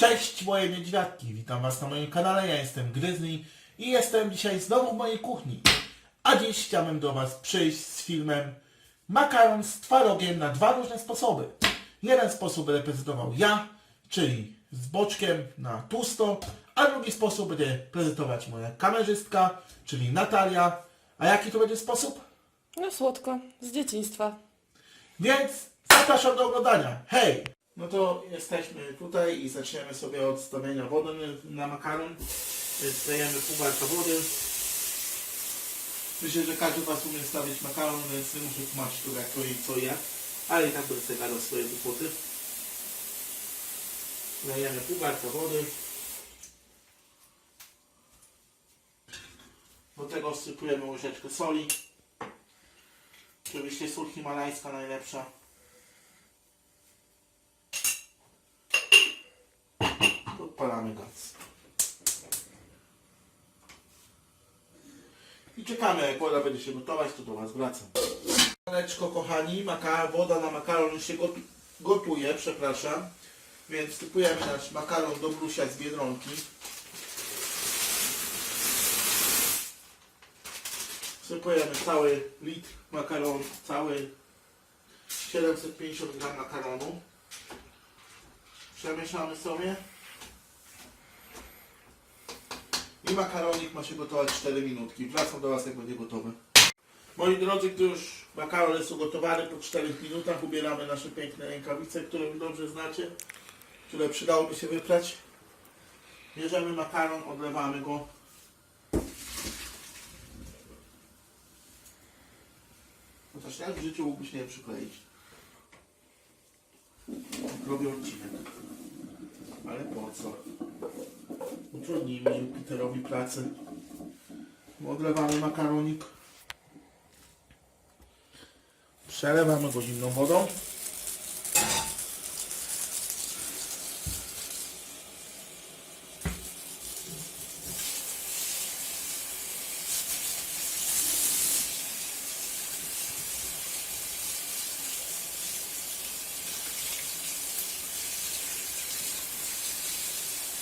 Cześć moje niedźwiadki, witam was na moim kanale, ja jestem Gryzny i jestem dzisiaj znowu w mojej kuchni. A dziś chciałem do was przyjść z filmem makaron z twarogiem na dwa różne sposoby. Jeden sposób będę prezentował ja, czyli z boczkiem na tłusto, a drugi sposób będzie prezentować moja kamerzystka, czyli Natalia. A jaki to będzie sposób? No słodko, z dzieciństwa. Więc zapraszam do oglądania. Hej! No to jesteśmy tutaj i zaczniemy sobie od stawiania wody na makaron. Dajemy pół warta wody. Myślę, że każdy Was umie stawiać makaron, więc nie muszę tłumaczyć tu jak to i co i jak. Ale i tak będę sobie gadał swoje głupoty. Dajemy pół warta wody. Do tego wsypujemy łyżeczkę soli. Oczywiście sól himalajska najlepsza. Podpalamy gaz. I czekamy, jak woda będzie się gotować, to do Was wracam. Maleczko, kochani, maka woda na makaron już się gotu gotuje, przepraszam. Więc wsypujemy nasz makaron do brusia z Biedronki. Wsypujemy cały litr makaronu, cały 750 gram makaronu. Przemieszamy sobie. I makaronik ma się gotować 4 minutki. Wracam do Was jak będzie gotowy. Moi drodzy, gdy już makaron jest ugotowany po 4 minutach, ubieramy nasze piękne rękawice, które dobrze znacie, które przydałoby się wyprać. Bierzemy makaron, odlewamy go Chociaż jak w życiu mógłbyś nie przykleić? Robię odcinek. Ale po co? Utrudnijmy Jupiterowi pracę. Odlewamy makaronik. Przelewamy go zimną wodą.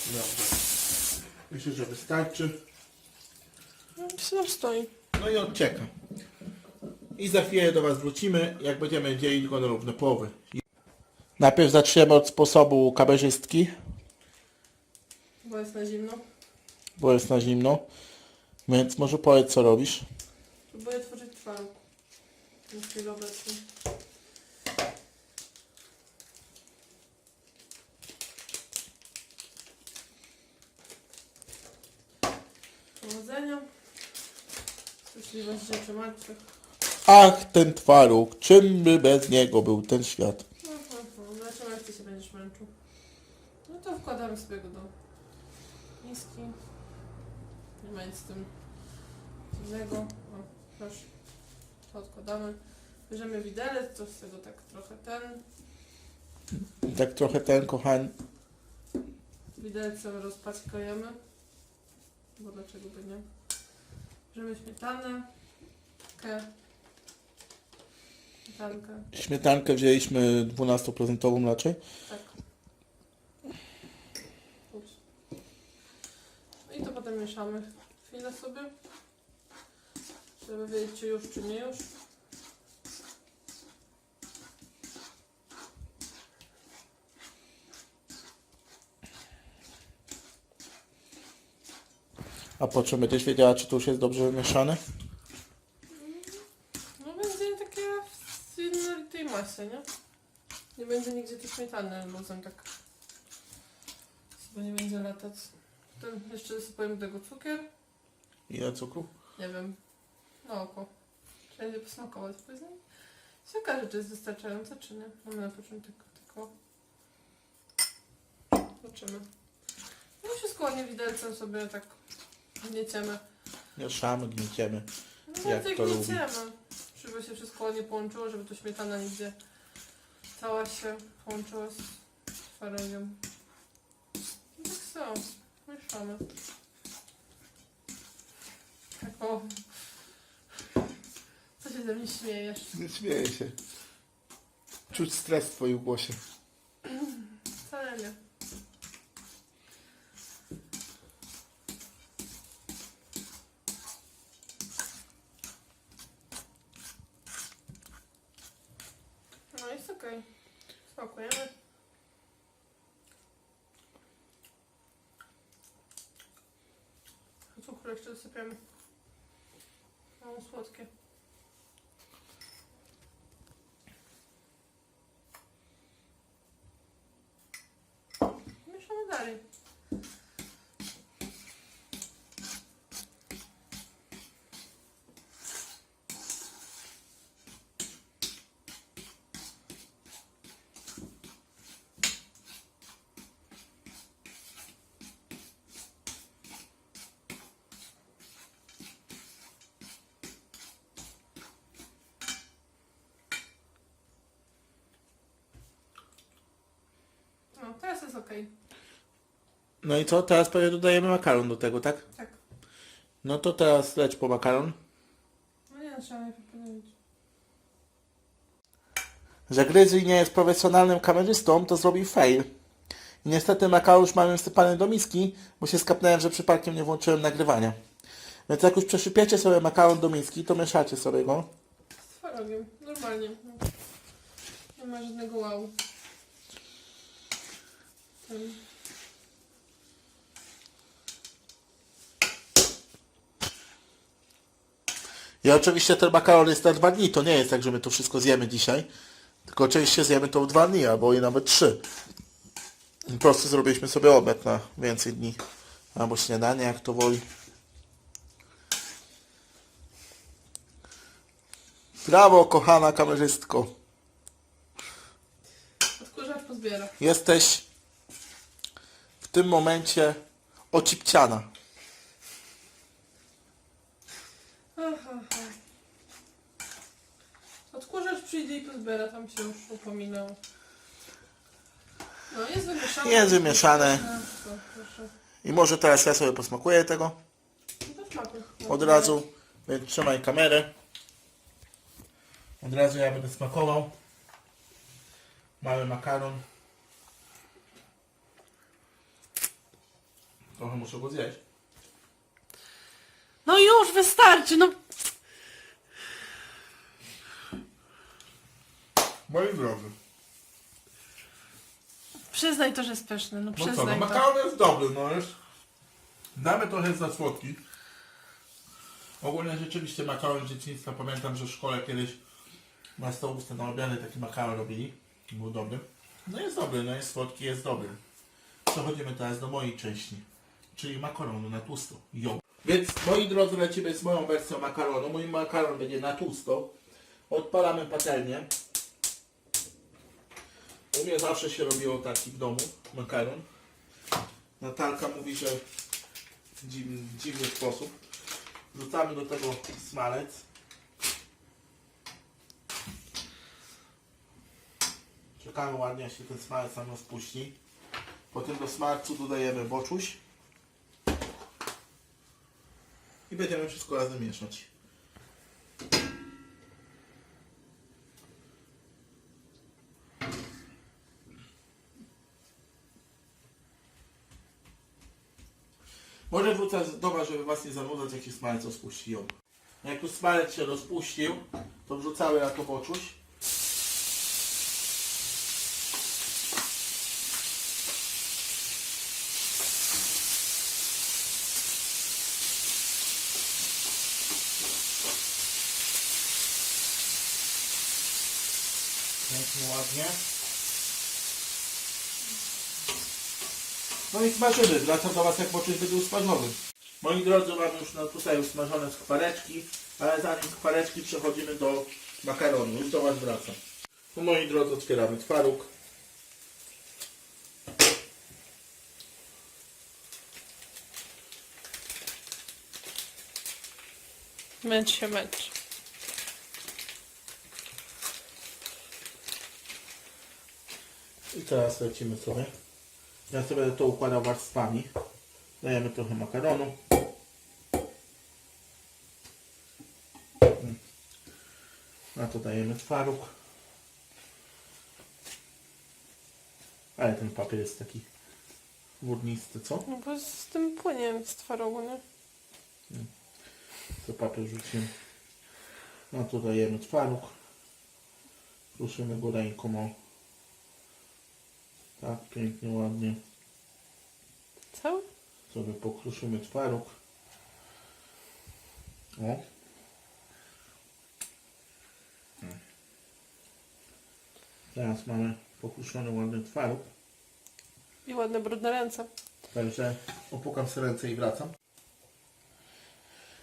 Dobra. Myślę, że wystarczy. No, nam stoi. No i odcieka. I za chwilę do Was wrócimy, jak będziemy dzielić go na równe połowy. Najpierw zaczniemy od sposobu kamerzystki, Bo jest na zimno. bo jest na zimno. Więc może powiedz co robisz. Próbuję tworzyć twaróg. Na chwilę obecną. Szczęśliwość rzeczy martwych. Ach, ten twaróg, czym by bez niego był ten świat? Mhm, mhm. Zobaczymy jak ty się będziesz męczył. No to wkładamy sobie go do miski. Nie ma nic z tym dziwnego. O, proszę. To odkładamy. Bierzemy widelec, to z tego tak trochę ten. Tak trochę ten, kochani. Widelcem rozpackujemy. Bo dlaczego by nie? Bierzemy śmietanę. Ke. Śmietankę. Śmietankę wzięliśmy 12% raczej. Tak. Ups. No i to potem mieszamy chwilę sobie, żeby wiedzieć czy już, czy nie już. A po czym będziesz wiedziała, czy to już jest dobrze wymieszane? No będzie takie w jednolitej masie, nie? Nie będzie nigdzie tej śmietany luzem tak. Bo nie będzie latać. Potem jeszcze do tego cukier. Ile cukru? Nie wiem. Na oko. Trzeba będzie posmakować później. Się okaże, czy jest wystarczające, czy nie. Mamy na początek tylko. Zobaczymy. No wszystko ładnie widelcem sobie tak gnieciemy. Mieszamy, gnieciemy. No Jak jak to lubi. gnieciemy. Żeby się wszystko ładnie połączyło, żeby to śmietana nigdzie cała się połączyła z twarogiem. No tak są. Mieszamy. Tak o. Co się ze mnie śmiejesz? Nie śmieję się. Czuć stres w Twoim głosie. Wcale nie. Smakujemy. Cukier jeszcze dosypiamy. Mało słodkie. Mieszamy dalej. Teraz jest ok. No i co? Teraz pewnie dodajemy makaron do tego, tak? Tak. No to teraz leć po makaron. No nie, trzeba najpierw podać. Że Gryzli nie jest profesjonalnym kamerzystą, to zrobił fail. I niestety makaron już mamy wsypany do miski, bo się skapnąłem, że przypadkiem nie włączyłem nagrywania. Więc jak już przeszypiecie sobie makaron do miski, to mieszacie sobie go. Z twarogiem, normalnie. No. Nie ma żadnego wow. I oczywiście ten makaron jest na dwa dni, to nie jest tak, że my to wszystko zjemy dzisiaj. Tylko oczywiście zjemy to w dwa dni, albo i nawet trzy. Po prostu zrobiliśmy sobie obiad na więcej dni. Albo śniadanie, jak to woli. Brawo, kochana kamerzystko. Odkurzacz pozbiera. Jesteś tym momencie ocipciana. Odkurzacz przyjdzie i pozbiera, tam się już upominał. No, jest wymieszane. Jest wymieszane. No, proszę. I może teraz ja sobie posmakuję tego No to smakuj. od razu. Więc trzymaj kamerę. Od razu ja będę smakował. Mały makaron. Trochę muszę go zjeść. No już, wystarczy, no. Moi drodzy. Przyznaj to, że jest pyszny, no No co, no przyznaj to. makaron jest dobry, no już. Damy trochę za słodki. Ogólnie rzeczywiście makaron z dzieciństwa, pamiętam, że w szkole kiedyś na stołówce na obiady taki makaron robili. Był dobry. No jest dobry, no jest słodki, jest dobry. Przechodzimy teraz do mojej części, czyli makaronu na tłusto. Jo. Więc moi drodzy, lecimy z moją wersją makaronu. Mój makaron będzie na tłusto. Odpalamy patelnię. U mnie zawsze się robiło taki w domu, makaron. Natalka mówi, że w dziwny, dziwny sposób. Wrzucamy do tego smalec. Czekamy ładnie, aż się ten smalec nam rozpuści. Potem do smalcu dodajemy boczuś. I będziemy wszystko razem mieszać. Może wrzucać do Was, żeby Was nie zanudzać, jak się smalec rozpuści ją. Jak już smalec się rozpuścił, to wrzucały na to Pięknie, ładnie. No i smażymy. Wracam do Was jak poczuć będzie usmażony. Moi drodzy, mamy już no, tutaj usmażone skwareczki, ale zanim skwareczki przechodzimy do makaronu. Już do Was wracam. No, moi drodzy, otwieramy twaróg. Męcz się, męcz. I teraz lecimy sobie. Ja sobie będę to układał warstwami. Dajemy trochę makaronu. Na to dajemy twaróg. Ale ten papier jest taki wodnisty, co? No bo z tym płyniem z twarogu, nie? To papier rzucimy. No to dajemy twaróg. Kruszymy go ręką. O. Tak, pięknie, ładnie. Cały? sobie pokruszymy twaróg. O. Teraz mamy pokuszony ładny twaróg. I ładne brudne ręce. Także opukam sobie ręce i wracam.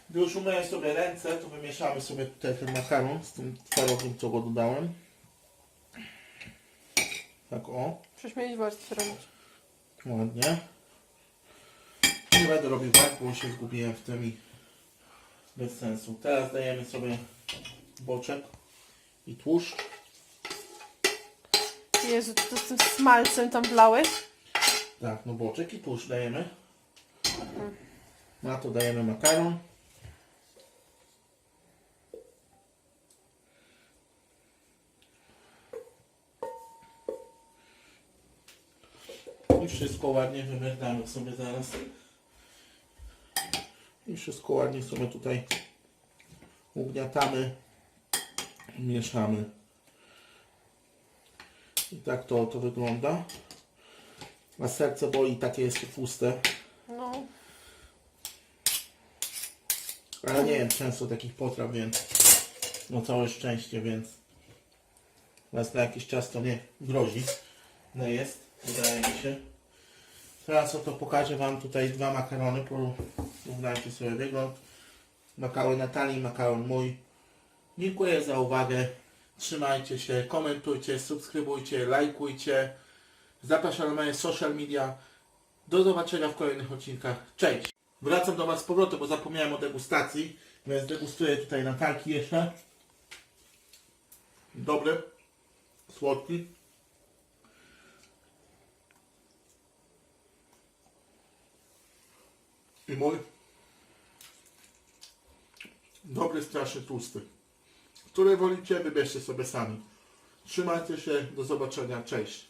Gdy już umyję sobie ręce, to wymieszamy sobie tutaj ten makaron z tym twarogiem, co go dodałem. Tak o, Prześmielić warstwy robić. ładnie. Nie będę robił tak, bo się zgubiłem w tym i bez sensu. Teraz dajemy sobie boczek i tłuszcz. Jezu, ty to z tym smalcem tam wlałeś? Tak, no boczek i tłuszcz dajemy. Na to dajemy makaron. Wszystko ładnie wymierdamy sobie zaraz. I wszystko ładnie sobie tutaj ugniatamy. Mieszamy. I tak to, to wygląda. A serce boli, takie jest tłuste. No. Ale nie wiem często takich potraw, więc no całe szczęście, więc raz na jakiś czas to nie grozi. No jest, wydaje mi się. Teraz oto pokażę Wam tutaj dwa makarony, porównajcie sobie wygląd. Makaron Natalii, makaron mój. Dziękuję za uwagę. Trzymajcie się, komentujcie, subskrybujcie, lajkujcie. Zapraszam na moje social media. Do zobaczenia w kolejnych odcinkach. Cześć! Wracam do Was z powrotem, bo zapomniałem o degustacji, więc degustuję tutaj Natalki jeszcze. Dobry, słodki. I mój dobry, strasznie tłusty. Który wolicie, wybierzcie sobie sami. Trzymajcie się, do zobaczenia, cześć.